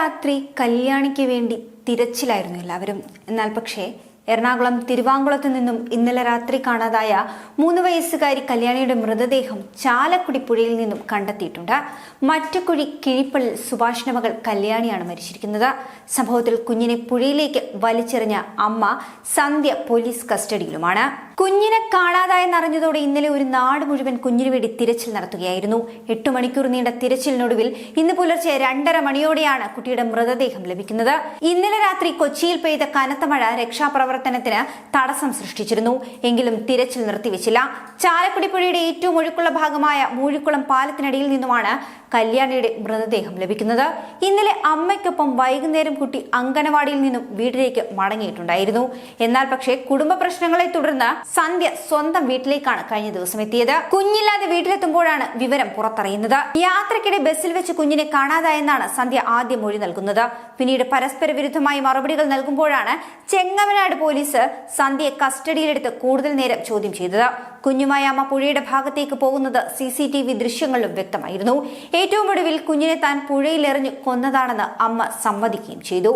രാത്രി കല്യാണിക്ക് വേണ്ടി തിരച്ചിലായിരുന്നു എല്ലാവരും. എന്നാൽ പക്ഷേ എറണാകുളം തിരുവാങ്കുളത്ത് നിന്നും ഇന്നലെ രാത്രി കാണാതായ മൂന്ന് വയസ്സുകാരി കല്യാണിയുടെ മൃതദേഹം ചാലക്കുടി പുഴയിൽ നിന്നും കണ്ടെത്തിയിട്ടുണ്ട്. മറ്റക്കുഴി കിഴിപ്പള്ളിൽ സുഭാഷിന്റെ മകൾ കല്യാണിയാണ് മരിച്ചിരിക്കുന്നത്. സംഭവത്തിൽ കുഞ്ഞിനെ പുഴയിലേക്ക് വലിച്ചെറിഞ്ഞ അമ്മ സന്ധ്യ പോലീസ് കസ്റ്റഡിയിലുമാണ്. കുഞ്ഞിനെ കാണാതായെന്നറിഞ്ഞതോടെ ഇന്നലെ ഒരു നാട് മുഴുവൻ കുഞ്ഞിനു വേണ്ടി തിരച്ചിൽ നടത്തുകയായിരുന്നു. എട്ട് മണിക്കൂർ നീണ്ട തിരച്ചിലിനൊടുവിൽ ഇന്ന് പുലർച്ചെ രണ്ടര മണിയോടെയാണ് കുട്ടിയുടെ മൃതദേഹം ലഭിക്കുന്നത്. ഇന്നലെ രാത്രി കൊച്ചിയിൽ പെയ്ത കനത്ത മഴ രക്ഷാപ്രവർത്തനത്തിന് തടസ്സം സൃഷ്ടിച്ചിരുന്നു. എങ്കിലും തിരച്ചിൽ നിർത്തിവെച്ചില്ല. ചാലക്കുടി പുഴയുടെ ഏറ്റവും ഒഴുക്കുള്ള ഭാഗമായ മൂഴിക്കുളം പാലത്തിനടിയിൽ നിന്നുമാണ് കല്യാണിയുടെ മൃതദേഹം ലഭിക്കുന്നത്. ഇന്നലെ അമ്മയ്ക്കൊപ്പം വൈകുന്നേരം കുട്ടി അങ്കനവാടിയിൽ നിന്നും വീട്ടിലേക്ക് മടങ്ങിയിട്ടുണ്ടായിരുന്നു. എന്നാൽ പക്ഷേ കുടുംബ പ്രശ്നങ്ങളെ തുടർന്ന് സന്ധ്യ സ്വന്തം വീട്ടിലേക്കാണ് കഴിഞ്ഞ ദിവസം എത്തിയത്. കുഞ്ഞില്ലാതെ വീട്ടിലെത്തുമ്പോഴാണ് വിവരം പുറത്തറിയുന്നത്. യാത്രക്കിടെ ബസ്സിൽ വെച്ച് കുഞ്ഞിനെ കാണാതായെന്നാണ് സന്ധ്യ ആദ്യം മൊഴി നൽകുന്നത്. പിന്നീട് പരസ്പര വിരുദ്ധമായി മറുപടികൾ നൽകുമ്പോഴാണ് ചെങ്ങമനാട് പോലീസ് സന്ധ്യയെ കസ്റ്റഡിയിലെടുത്ത് കൂടുതൽ നേരം ചോദ്യം ചെയ്തത്. കുഞ്ഞുമായ അമ്മ പുഴയുടെ ഭാഗത്തേക്ക് പോകുന്നത് സി സി ടി വി ദൃശ്യങ്ങളിലും വ്യക്തമായിരുന്നു. ഏറ്റവും ഒടുവിൽ കുഞ്ഞിനെ താൻ പുഴയിലെറിഞ്ഞ് കൊന്നതാണെന്ന് അമ്മ സമ്മതിക്കുകയും ചെയ്തു.